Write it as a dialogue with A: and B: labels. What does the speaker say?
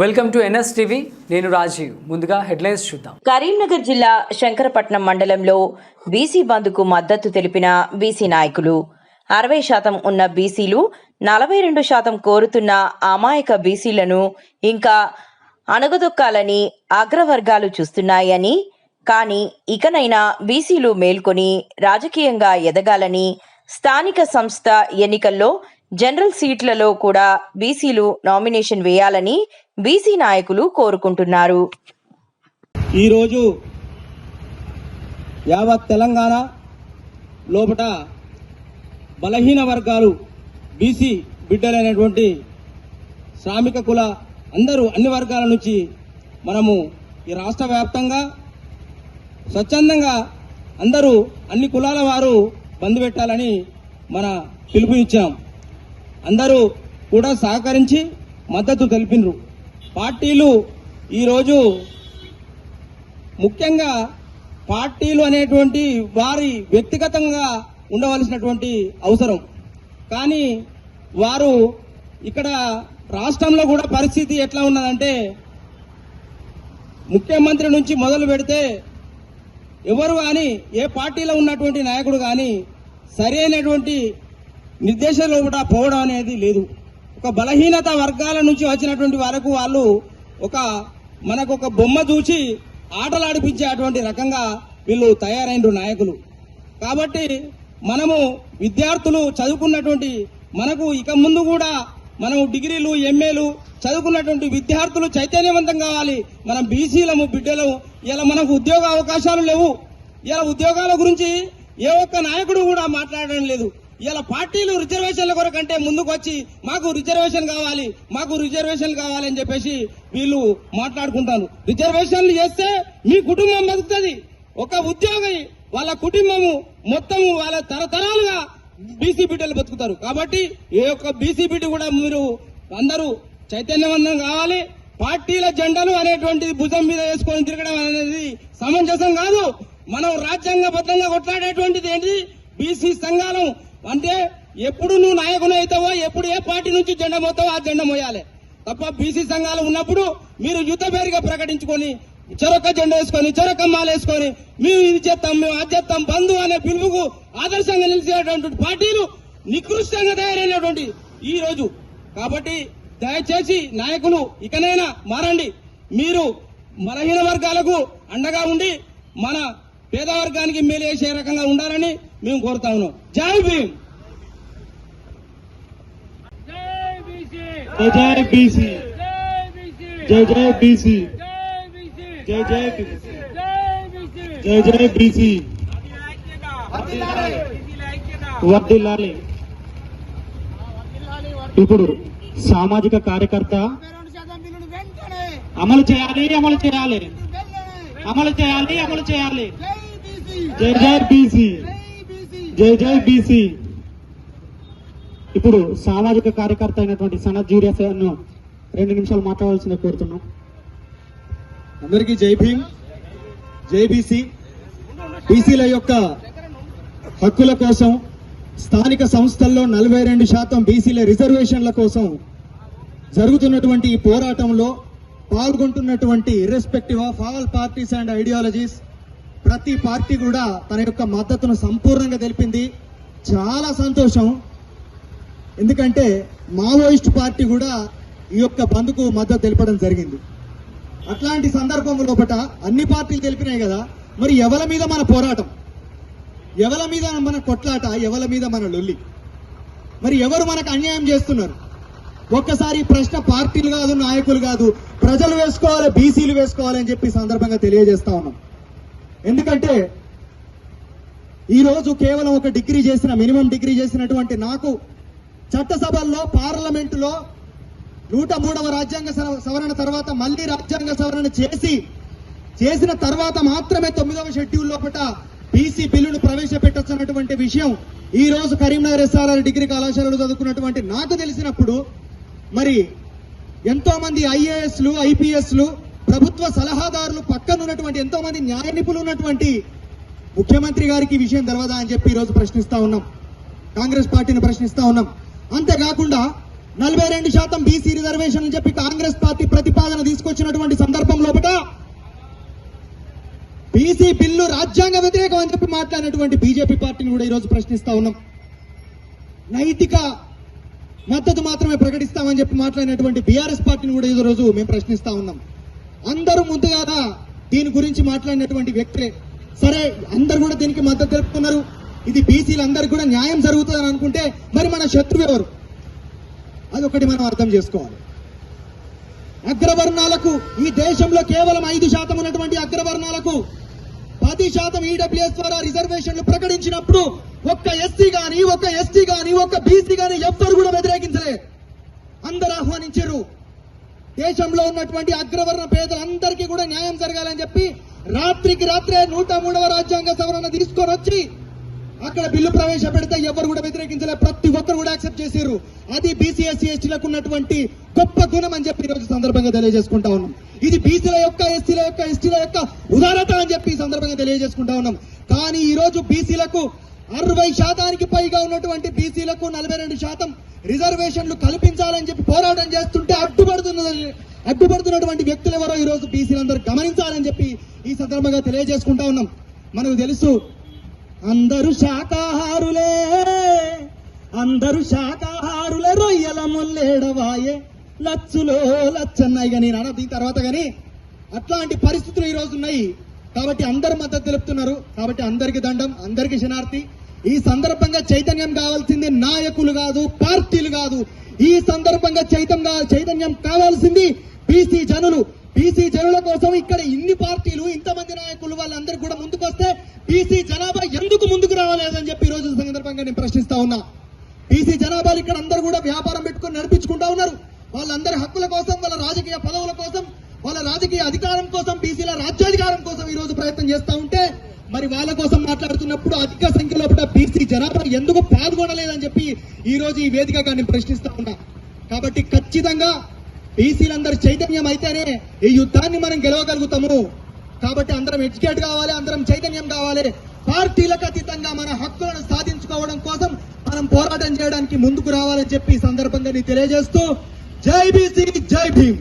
A: Welcome to NS TV నేను రాజీవ్. ముందుగా headlines చూద్దాం.
B: కరీంనగర్ జిల్లా శంకరపట్నం మండలంలో బీసీ బంద్కు మద్దతు తెలిపిన బీసీ నాయకులు. అరవై శాతం ఉన్న బీసీలు నలభై రెండు శాతం కోరుతున్న అమాయక బీసీలను ఇంకా అణగదొక్కాలని అగ్రవర్గాలు చూస్తున్నాయని కానీ ఇకనైనా బీసీలు మేల్కొని రాజకీయంగా ఎదగాలని స్థానిక సంస్థ ఎన్నికల్లో జనరల్ సీట్లలో కూడా బీసీలు నామినేషన్ వేయాలని బీసీ నాయకులు కోరుకుంటున్నారు.
C: ఈరోజు యావత్ తెలంగాణ లోపట బలహీన వర్గాలు బీసీ బిడ్డలైనటువంటి శ్రామిక కుల అందరూ అన్ని వర్గాల నుంచి మనము ఈ రాష్ట్ర వ్యాప్తంగా స్వచ్ఛందంగా అందరూ అన్ని కులాల వారు బంద్ పెట్టాలని మన పిలుపునిచ్చాం. అందరూ కూడా సహకరించి మద్దతు తెలిపినరు. పార్టీలు ఈరోజు ముఖ్యంగా పార్టీలు అనేటువంటి వారి వ్యక్తిగతంగా ఉండవలసినటువంటి అవసరం. కానీ వారు ఇక్కడ రాష్ట్రంలో కూడా పరిస్థితి ఎట్లా ఉన్నదంటే ముఖ్యమంత్రి నుంచి మొదలు పెడితే ఎవరు కానీ ఏ పార్టీలో ఉన్నటువంటి నాయకుడు కానీ సరైనటువంటి నిర్దేశంలో కూడా పోవడం అనేది లేదు. ఒక బలహీనత వర్గాల నుంచి వచ్చినటువంటి వరకు వాళ్ళు ఒక మనకు ఒక బొమ్మ చూసి ఆటలాడిపించేటువంటి రకంగా వీళ్ళు తయారైన నాయకులు. కాబట్టి మనము విద్యార్థులు చదువుకున్నటువంటి మనకు ఇక ముందు కూడా మనం డిగ్రీలు ఎంఏలు చదువుకున్నటువంటి విద్యార్థులు చైతన్యవంతం కావాలి. మనం బీసీలము బిడ్డలము ఇలా మనకు ఉద్యోగ అవకాశాలు లేవు. ఇలా ఉద్యోగాల గురించి ఏ ఒక్క నాయకుడు కూడా మాట్లాడడం లేదు. ఇలా పార్టీలు రిజర్వేషన్ల కొరకంటే ముందుకు వచ్చి మాకు రిజర్వేషన్ కావాలి మాకు రిజర్వేషన్ కావాలి అని చెప్పేసి వీళ్ళు మాట్లాడుకుంటాను రిజర్వేషన్లు చేస్తే మీ కుటుంబం బతుకుతుంది. ఒక ఉద్యోగి వాళ్ళ కుటుంబము మొత్తం వాళ్ళ తరతరాలుగా బీసీ బిడ్డలు బతుకుతారు. కాబట్టి ఏ ఒక్క బీసీ బిడ్డ కూడా మీరు అందరూ చైతన్యవంతం కావాలి. పార్టీల జెండాలు అనేటువంటి భుజం మీద వేసుకొని తిరగడం అనేది సమంజసం కాదు. మనం రాజ్యాంగబద్ధంగా కొట్లాడేటువంటిది ఏంటి? బీసీ సంఘాలు అంటే ఎప్పుడు నువ్వు నాయకుని అవుతావో ఎప్పుడు ఏ పార్టీ నుంచి జెండా మోతావో ఆ జెండా మోయాలి. తప్ప బీసీ సంఘాలు ఉన్నప్పుడు మీరు యుద్ధ పేరుగా ప్రకటించుకొని చెరొక్క జెండా వేసుకొని చెరొక్క మాల వేసుకొని మేము ఇది చేస్తాం మేము అది చేస్తాం బంధు అనే పిలుపుకు ఆదర్శంగా నిలిచేటువంటి పార్టీలు నికృష్టంగా తయారైనటువంటి ఈ రోజు. కాబట్టి దయచేసి నాయకులు ఇకనైనా మారండి. మీరు బలహీన వర్గాలకు అండగా ఉండి మన పేద వర్గానికి మేలు చేసే రకంగా ఉండాలని మేము కోరుతా ఉన్నాం. జై భీమ్!
D: జై జై బీసీ! జై జై బీసీ! జై జై బీసీ! జై జై బీసీ! వర్దిల్లాలి. ఇప్పుడు సామాజిక కార్యకర్త అమలు చేయాలి అమలు చేయాలి. అమలు చేయాలి అమలు చేయాలి. జై జై బీసీ! జై జై బీసీ. ఇప్పుడు సామాజిక కార్యకర్త అయినటువంటి సనత్ జూరియస్ను రెండు నిమిషాలు మాట్లాడాల్సిందే కోరుతున్నాం.
E: అందరికీ జై భీమ్ జై బీసీ. బీసీల యొక్క హక్కుల కోసం స్థానిక సంస్థల్లో నలభై రెండు శాతం బీసీల రిజర్వేషన్ల కోసం జరుగుతున్నటువంటి ఈ పోరాటంలో పాల్గొంటున్నటువంటి irrespective of all parties and ideologies ప్రతి పార్టీ కూడా తన యొక్క మద్దతును సంపూర్ణంగా తెలిపింది. చాలా సంతోషం. ఎందుకంటే మావోయిస్ట్ పార్టీ కూడా ఈ యొక్క బంద్కు మద్దతు తెలపడం జరిగింది. అట్లాంటి సందర్భం లోపట అన్ని పార్టీలు తెలిపినాయి కదా. మరి ఎవల మీద మన పోరాటం? ఎవల మీద మన కొట్లాట? ఎవల మీద మన లొల్లి? మరి ఎవరు మనకు అన్యాయం చేస్తున్నారు? ఒక్కసారి ప్రశ్న పార్టీలు కాదు నాయకులు కాదు ప్రజలు వేసుకోవాలి బీసీలు వేసుకోవాలి అని చెప్పి సందర్భంగా తెలియజేస్తా ఉన్నాం. ఎందుకంటే ఈరోజు కేవలం ఒక డిగ్రీ చేసిన మినిమం డిగ్రీ చేసినటువంటి నాకు చట్టసభల్లో పార్లమెంటులో నూట మూడవ రాజ్యాంగ సవరణ తర్వాత మళ్ళీ రాజ్యాంగ సవరణ చేసి చేసిన తర్వాత మాత్రమే తొమ్మిదవ షెడ్యూల్ లోపల బీసీ బిల్లును ప్రవేశపెట్టొచ్చన్నటువంటి విషయం ఈ రోజు కరీంనగర్ ఎస్ఆర్ఆర్ డిగ్రీ కళాశాలలో చదువుకున్నటువంటి నాకు తెలిసినప్పుడు మరి ఎంతో మంది ఐఏఎస్లు ఐపీఎస్లు ప్రభుత్వ సలహాదారులు పక్కన ఉన్నటువంటి ఎంతో మంది న్యాయ నిపుణులు ఉన్నటువంటి ముఖ్యమంత్రి గారికి విషయం తెలవదా అని చెప్పి ఈరోజు ప్రశ్నిస్తా ఉన్నాం. కాంగ్రెస్ పార్టీని ప్రశ్నిస్తా ఉన్నాం. అంతేకాకుండా నలభై రెండు శాతం బీసీ రిజర్వేషన్ అని చెప్పి కాంగ్రెస్ పార్టీ ప్రతిపాదన తీసుకొచ్చినటువంటి సందర్భం లోపల బీసీ బిల్లు రాజ్యాంగ వ్యతిరేకం అని చెప్పి మాట్లాడినటువంటి బీజేపీ పార్టీని కూడా ఈరోజు ప్రశ్నిస్తా ఉన్నాం. నైతిక మద్దతు మాత్రమే ప్రకటిస్తామని చెప్పి మాట్లాడినటువంటి బీఆర్ఎస్ పార్టీని కూడా ఈ రోజు మేము ప్రశ్నిస్తా ఉన్నాం. అందరూ ముందుగా దీని గురించి మాట్లాడినటువంటి వ్యక్తులే. సరే అందరు కూడా దీనికి మద్దతు తెలుపుతున్నారు. ఇది బీసీలు కూడా న్యాయం జరుగుతుందని అనుకుంటే మరి మన శత్రువు ఎవరు? అదొకటి మనం అర్థం చేసుకోవాలి. అగ్రవర్ణాలకు ఈ దేశంలో కేవలం ఐదు శాతం ఉన్నటువంటి అగ్రవర్ణాలకు పది శాతం ఈడబ్ల్యూఎస్ ద్వారా రిజర్వేషన్లు ప్రకటించినప్పుడు ఒక్క ఎస్సీ కానీ ఒక్క ఎస్టీ కానీ ఒక్క బీసీ కానీ ఎవ్వరు కూడా వ్యతిరేకించలే అందరు ఆహ్వానించారు దేశంలో ఉన్నటువంటి అగ్రవర్ణ పేదలందరికీ కూడా న్యాయం జరగాలని చెప్పి రాత్రికి రాత్రే నూట మూడవ రాజ్యాంగ సవరణ తీసుకొని వచ్చి అక్కడ బిల్లు ప్రవేశపెడితే ఎవరు కూడా వ్యతిరేకించలే. ప్రతి ఒక్కరు కూడా యాక్సెప్ట్ చేశారు. అది బీసీఎస్సీ ఎస్టీలకు ఉన్నటువంటి గొప్ప గుణం అని చెప్పి ఈ రోజు సందర్భంగా తెలియజేసుకుంటా ఉన్నాం. ఇది బీసీల యొక్క ఎస్టీల యొక్క ఎస్టీల యొక్క ఉదారత అని చెప్పి ఈ సందర్భంగా తెలియజేసుకుంటా ఉన్నాం. కానీ ఈరోజు బీసీలకు అరవై శాతానికి పైగా ఉన్నటువంటి బీసీలకు నలభై రెండు శాతం రిజర్వేషన్లు కల్పించాలని చెప్పి పోరాటం చేస్తుంటే అడ్డుపడుతున్నది అడ్డుపడుతున్నటువంటి వ్యక్తులు ఎవరో ఈరోజు బీసీలందరూ గమనించాలని చెప్పి ఈ సందర్భంగా తెలియజేసుకుంటా ఉన్నాం. మనకు తెలుసు అందరూ శాకాహారులే అందరూ శాకాహారులే రొయ్యల ముల్లేడవాయే లచ్చులో లచ్చన్నాయి కానీ నేను దీని తర్వాత కానీ అట్లాంటి పరిస్థితులు ఈరోజు ఉన్నాయి. కాబట్టి అందరు మద్దతు తెలుపుతున్నారు. కాబట్టి అందరికి దండం అందరికి శనార్థి ఈ సందర్భంగా చైతన్యం కావాల్సింది నాయకులు కాదు పార్టీలు కాదు. ఈ సందర్భంగా చైతన్య చైతన్యం కావాల్సింది బీసీ జనులు. బీసీ జనుల కోసం ఇక్కడ ఇన్ని పార్టీలు ఇంతమంది నాయకులు వాళ్ళందరూ కూడా ముందుకు వస్తే బీసీ జనాభా ఎందుకు ముందుకు రావాలేదని చెప్పి ఈ రోజు సందర్భంగా నేను ప్రశ్నిస్తా ఉన్నా. బీసీ జనాభాలు ఇక్కడ అందరూ కూడా వ్యాపారం పెట్టుకొని నడిపించుకుంటా ఉన్నారు. వాళ్ళందరి హక్కుల కోసం వాళ్ళ రాజకీయ పదవుల కోసం వాళ్ళ రాజకీయ అధికారం కోసం బీసీల రాజ్యాధికారం కోసం ఈ రోజు ప్రయత్నం చేస్తా ఉంటే మరి వాళ్ళ కోసం మాట్లాడుతున్నప్పుడు అధిక సంఖ్యలో కూడా బీసీ జనాభా ఎందుకు పాల్గొనలేదని చెప్పి ఈ రోజు ఈ వేదికగా నేను ప్రశ్నిస్తా ఉన్నా. కాబట్టి ఖచ్చితంగా బీసీలందరూ చైతన్యం అయితేనే ఈ యుద్ధాన్ని మనం గెలవగలుగుతాము. కాబట్టి అందరం ఎడ్యుకేట్ కావాలి అందరం చైతన్యం కావాలి. పార్టీలకు అతీతంగా మన హక్కులను సాధించుకోవడం కోసం మనం పోరాటం చేయడానికి ముందుకు రావాలని చెప్పి ఈ సందర్భంగా తెలియజేస్తూ జై బీసీ జై భీమ్.